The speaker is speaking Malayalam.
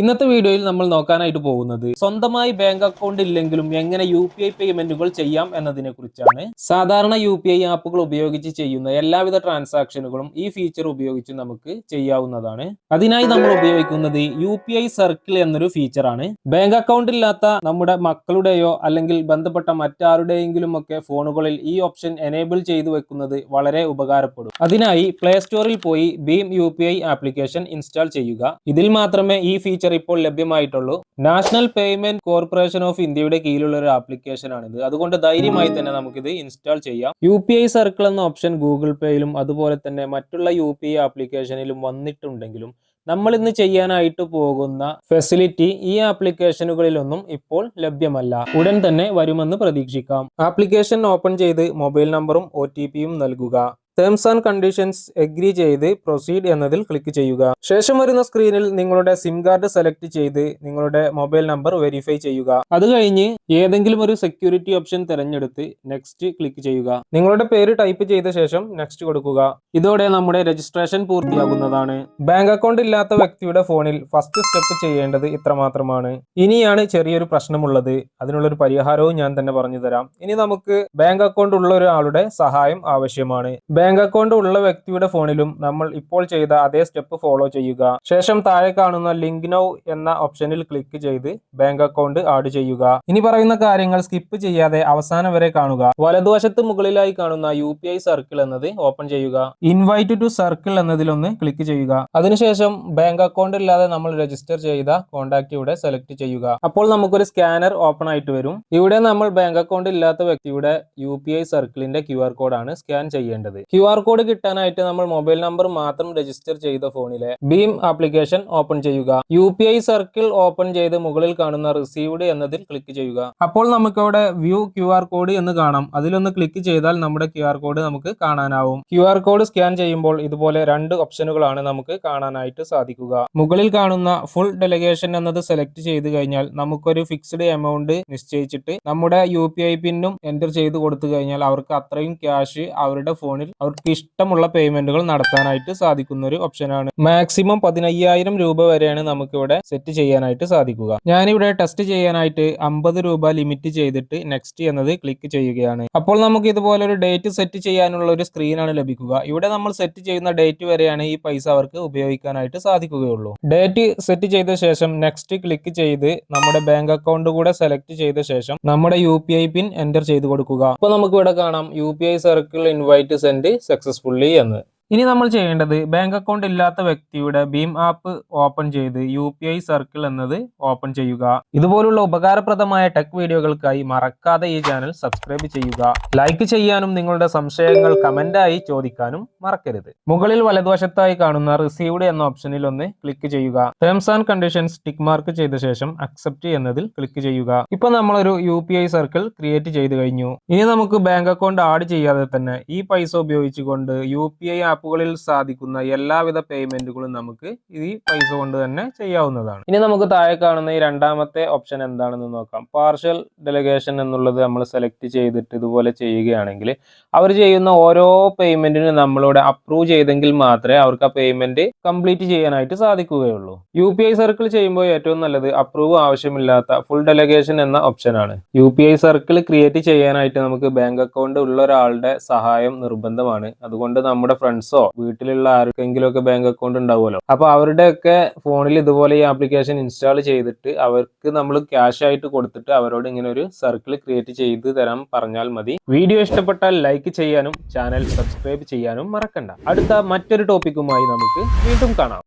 ഇന്നത്തെ വീഡിയോയിൽ നമ്മൾ നോക്കാനായിട്ട് പോകുന്നത് സ്വന്തമായി ബാങ്ക് അക്കൗണ്ട് ഇല്ലെങ്കിലും എങ്ങനെ യു പി ഐ പേയ്മെന്റുകൾ ചെയ്യാം എന്നതിനെ കുറിച്ചാണ്. സാധാരണ യു പി ഐ ആപ്പുകൾ ഉപയോഗിച്ച് ചെയ്യുന്ന എല്ലാവിധ ട്രാൻസാക്ഷനുകളും ഈ ഫീച്ചർ ഉപയോഗിച്ച് നമുക്ക് ചെയ്യാവുന്നതാണ്. അതിനായി നമ്മൾ ഉപയോഗിക്കുന്നത് യു പി ഐ സർക്കിൾ എന്നൊരു ഫീച്ചറാണ്. ബാങ്ക് അക്കൗണ്ട് ഇല്ലാത്ത നമ്മുടെ മക്കളുടെയോ അല്ലെങ്കിൽ ബന്ധപ്പെട്ട മറ്റാരുടെയെങ്കിലും ഒക്കെ ഫോണുകളിൽ ഈ ഓപ്ഷൻ എനേബിൾ ചെയ്തു വെക്കുന്നത് വളരെ ഉപകാരപ്പെടും. അതിനായി പ്ലേ സ്റ്റോറിൽ പോയി ഭീം യു ആപ്ലിക്കേഷൻ ഇൻസ്റ്റാൾ ചെയ്യുക. ഇതിൽ മാത്രമേ ഈ ഫീച്ചർ ഇപ്പോൾ ലഭ്യമായിട്ടുള്ളൂ. നാഷണൽ പേയ്മെന്റ് കോർപ്പറേഷൻ ഓഫ് ഇന്ത്യയുടെ കീഴിലുള്ള ഒരു ആപ്ലിക്കേഷൻ ആണിത്. അതുകൊണ്ട് ധൈര്യമായി തന്നെ നമുക്കിത് ഇൻസ്റ്റാൾ ചെയ്യാം. യു പി ഐ സർക്കിൾ എന്ന ഓപ്ഷൻ ഗൂഗിൾ പേയിലും അതുപോലെ തന്നെ മറ്റുള്ള യു പി ഐ ആപ്ലിക്കേഷനിലും വന്നിട്ടുണ്ടെങ്കിലും നമ്മൾ ഇന്ന് ചെയ്യാനായിട്ട് പോകുന്ന ഫെസിലിറ്റി ഈ ആപ്ലിക്കേഷനുകളിലൊന്നും ഇപ്പോൾ ലഭ്യമല്ല. ഉടൻ തന്നെ വരുമെന്ന് പ്രതീക്ഷിക്കാം. ആപ്ലിക്കേഷൻ ഓപ്പൺ ചെയ്ത് മൊബൈൽ നമ്പറും ഒ നൽകുക. ടേംസ് ആൻഡ് കണ്ടീഷൻസ് എഗ്രി ചെയ്ത് പ്രൊസീഡ് എന്നതിൽ ക്ലിക്ക് ചെയ്യുക. ശേഷം വരുന്ന സ്ക്രീനിൽ നിങ്ങളുടെ സിം കാർഡ് സെലക്ട് ചെയ്ത് നിങ്ങളുടെ മൊബൈൽ നമ്പർ വെരിഫൈ ചെയ്യുക. അത് കഴിഞ്ഞ് ഏതെങ്കിലും ഒരു സെക്യൂരിറ്റി ഓപ്ഷൻ തിരഞ്ഞെടുത്ത് നെക്സ്റ്റ് ക്ലിക്ക് ചെയ്യുക. നിങ്ങളുടെ പേര് ടൈപ്പ് ചെയ്ത ശേഷം നെക്സ്റ്റ് കൊടുക്കുക. ഇതോടെ നമ്മുടെ രജിസ്ട്രേഷൻ പൂർത്തിയാകുന്നതാണ്. ബാങ്ക് അക്കൗണ്ട് ഇല്ലാത്ത വ്യക്തിയുടെ ഫോണിൽ ഫസ്റ്റ് സ്റ്റെപ്പ് ചെയ്യേണ്ടത് ഇത്രമാത്രമാണ്. ഇനിയാണ് ചെറിയൊരു പ്രശ്നമുള്ളത്. അതിനുള്ളൊരു പരിഹാരവും ഞാൻ തന്നെ പറഞ്ഞു തരാം ഇനി നമുക്ക് ബാങ്ക് അക്കൗണ്ട് ഉള്ള ഒരാളുടെ സഹായം ആവശ്യമാണ്. ബാങ്ക് അക്കൗണ്ട് ഉള്ള വ്യക്തിയുടെ ഫോണിലും നമ്മൾ ഇപ്പോൾ ചെയ്ത അതേ സ്റ്റെപ്പ് ഫോളോ ചെയ്യുക. ശേഷം താഴെ കാണുന്ന ലിങ്ക് നൗ എന്ന ഓപ്ഷനിൽ ക്ലിക്ക് ചെയ്ത് ബാങ്ക് അക്കൗണ്ട് ആഡ് ചെയ്യുക. ഇനി പറയുന്ന കാര്യങ്ങൾ സ്കിപ്പ് ചെയ്യാതെ അവസാനം വരെ കാണുക. വലതുവശത്ത് മുകളിലായി കാണുന്ന യു പി ഐ സർക്കിൾ എന്നത് ഓപ്പൺ ചെയ്യുക. ഇൻവൈറ്റ് ടു സർക്കിൾ എന്നതിലൊന്ന് ക്ലിക്ക് ചെയ്യുക. അതിനുശേഷം ബാങ്ക് അക്കൗണ്ട് ഇല്ലാതെ നമ്മൾ രജിസ്റ്റർ ചെയ്ത കോൺടാക്ട് ഇവിടെ സെലക്ട് ചെയ്യുക. അപ്പോൾ നമുക്കൊരു സ്കാനർ ഓപ്പൺ ആയിട്ട് വരും. ഇവിടെ നമ്മൾ ബാങ്ക് അക്കൗണ്ട് ഇല്ലാത്ത വ്യക്തിയുടെ യു സർക്കിളിന്റെ ക്യു കോഡാണ് സ്കാൻ ചെയ്യേണ്ടത്. ക്യു ആർ കോഡ് കിട്ടാനായിട്ട് നമ്മൾ മൊബൈൽ നമ്പർ മാത്രം രജിസ്റ്റർ ചെയ്ത ഫോണിലെ ഭീം ആപ്ലിക്കേഷൻ ഓപ്പൺ ചെയ്യുക. U P I circle open ചെയ്ത് മുകളിൽ കാണുന്ന റിസീവ്ഡ് എന്നതിൽ ക്ലിക്ക് ചെയ്യുക. അപ്പോൾ നമുക്കവിടെ വ്യൂ ക്യു ആർ കോഡ് എന്ന് കാണാം. അതിലൊന്ന് ക്ലിക്ക് ചെയ്താൽ നമ്മുടെ ക്യു ആർ കോഡ് നമുക്ക് കാണാനാവും. ക്യു ആർ കോഡ് സ്കാൻ ചെയ്യുമ്പോൾ ഇതുപോലെ രണ്ട് ഓപ്ഷനുകളാണ് നമുക്ക് കാണാനായിട്ട് സാധിക്കുക. മുകളിൽ കാണുന്ന ഫുൾ ഡെലിഗേഷൻ എന്നത് സെലക്ട് ചെയ്ത് കഴിഞ്ഞാൽ നമുക്കൊരു ഫിക്സ്ഡ് എമൗണ്ട് നിശ്ചയിച്ചിട്ട് നമ്മുടെ യു പി ഐ പിന്നും എന്റർ ചെയ്ത് കൊടുത്തു കഴിഞ്ഞാൽ അവർക്ക് അത്രയും ക്യാഷ് അവരുടെ ഫോണിൽ അവർക്ക് ഇഷ്ടമുള്ള പേയ്മെന്റുകൾ നടത്താനായിട്ട് സാധിക്കുന്ന ഒരു ഓപ്ഷനാണ്. മാക്സിമം പതിനയ്യായിരം രൂപ വരെയാണ് നമുക്കിവിടെ സെറ്റ് ചെയ്യാനായിട്ട് സാധിക്കുക. ഞാനിവിടെ ടെസ്റ്റ് ചെയ്യാനായിട്ട് അമ്പത് രൂപ ലിമിറ്റ് ചെയ്തിട്ട് നെക്സ്റ്റ് എന്നത് ക്ലിക്ക് ചെയ്യുകയാണ്. അപ്പോൾ നമുക്ക് ഇതുപോലെ ഒരു ഡേറ്റ് സെറ്റ് ചെയ്യാനുള്ള ഒരു സ്ക്രീനാണ് ലഭിക്കുക. ഇവിടെ നമ്മൾ സെറ്റ് ചെയ്യുന്ന ഡേറ്റ് വരെയാണ് ഈ പൈസ അവർക്ക് ഉപയോഗിക്കാനായിട്ട് സാധിക്കുകയുള്ളൂ. ഡേറ്റ് സെറ്റ് ചെയ്ത ശേഷം നെക്സ്റ്റ് ക്ലിക്ക് ചെയ്ത് നമ്മുടെ ബാങ്ക് അക്കൗണ്ട് കൂടെ സെലക്ട് ചെയ്ത ശേഷം നമ്മുടെ യു പിൻ എന്റർ ചെയ്ത് കൊടുക്കുക. അപ്പോൾ നമുക്ക് ഇവിടെ കാണാം U circle invite send successfully എന്ന്. ഇനി നമ്മൾ ചെയ്യേണ്ടത് ബാങ്ക് അക്കൗണ്ട് ഇല്ലാത്ത വ്യക്തിയുടെ ഭീം ആപ്പ് ഓപ്പൺ ചെയ്ത് യു പി ഐ സർക്കിൾ എന്നത് ഓപ്പൺ ചെയ്യുക. ഇതുപോലുള്ള ഉപകാരപ്രദമായ ടെക് വീഡിയോകൾക്കായി മറക്കാതെ ഈ ചാനൽ സബ്സ്ക്രൈബ് ചെയ്യുക. ലൈക്ക് ചെയ്യാനും നിങ്ങളുടെ സംശയങ്ങൾ കമന്റായി ചോദിക്കാനും മറക്കരുത്. മുകളിൽ വലതുവശത്തായി കാണുന്ന റിസീവ്ഡ് എന്ന ഓപ്ഷനിൽ ഒന്ന് ക്ലിക്ക് ചെയ്യുക. Terms and conditions tick mark ചെയ്ത ശേഷം അക്സെപ്റ്റ് എന്നതിൽ ക്ലിക്ക് ചെയ്യുക. ഇപ്പൊ നമ്മളൊരു U P I circle create ചെയ്ത് കഴിഞ്ഞു. ഇനി നമുക്ക് ബാങ്ക് അക്കൗണ്ട് ആഡ് ചെയ്യാതെ തന്നെ ഈ പൈസ ഉപയോഗിച്ചുകൊണ്ട് യു പി ഐ ആപ്പുകളിൽ സാധിക്കുന്ന എല്ലാവിധ പേയ്മെന്റുകളും നമുക്ക് ഈ പൈസ കൊണ്ട് തന്നെ ചെയ്യാവുന്നതാണ്. ഇനി നമുക്ക് താഴെ കാണുന്ന ഈ രണ്ടാമത്തെ ഓപ്ഷൻ എന്താണെന്ന് നോക്കാം. പാർഷ്യൽ ഡെലിഗേഷൻ എന്നുള്ളത് നമ്മൾ സെലക്ട് ചെയ്തിട്ട് ഇതുപോലെ ചെയ്യുകയാണെങ്കിൽ അവർ ചെയ്യുന്ന ഓരോ പേയ്മെന്റിനും നമ്മളിവിടെ അപ്രൂവ് ചെയ്തെങ്കിൽ മാത്രമേ അവർക്ക് ആ പേയ്മെന്റ് കംപ്ലീറ്റ് ചെയ്യാനായിട്ട് സാധിക്കുകയുള്ളൂ. യു പി ഐ സർക്കിൾ ചെയ്യുമ്പോൾ ഏറ്റവും നല്ലത് അപ്രൂവ് ആവശ്യമില്ലാത്ത ഫുൾ ഡെലഗേഷൻ എന്ന ഓപ്ഷനാണ് U P I circle create ചെയ്യാനായിട്ട് നമുക്ക് ബാങ്ക് അക്കൗണ്ട് ഉള്ള ഒരാളുടെ സഹായം നിർബന്ധമാണ്. അതുകൊണ്ട് നമ്മുടെ ഫ്രണ്ട്സോ വീട്ടിലുള്ള ആർക്കെങ്കിലും ഒക്കെ ബാങ്ക് അക്കൗണ്ട് ഉണ്ടാവുമല്ലോ. അപ്പൊ അവരുടെയൊക്കെ ഫോണിൽ ഇതുപോലെ ഈ ആപ്ലിക്കേഷൻ ഇൻസ്റ്റാൾ ചെയ്തിട്ട് അവർക്ക് നമ്മൾ ക്യാഷ് ആയിട്ട് കൊടുത്തിട്ട് അവരോട് ഇങ്ങനെ ഒരു സർക്കിൾ ക്രിയേറ്റ് ചെയ്ത് തരാൻ പറഞ്ഞാൽ മതി. വീഡിയോ ഇഷ്ടപ്പെട്ടാൽ ലൈക്ക് ചെയ്യാനും ചാനൽ സബ്സ്ക്രൈബ് ചെയ്യാനും മറക്കണ്ട. അടുത്ത മറ്റൊരു ടോപ്പിക്കുമായി നമുക്ക് വീണ്ടും കാണാം.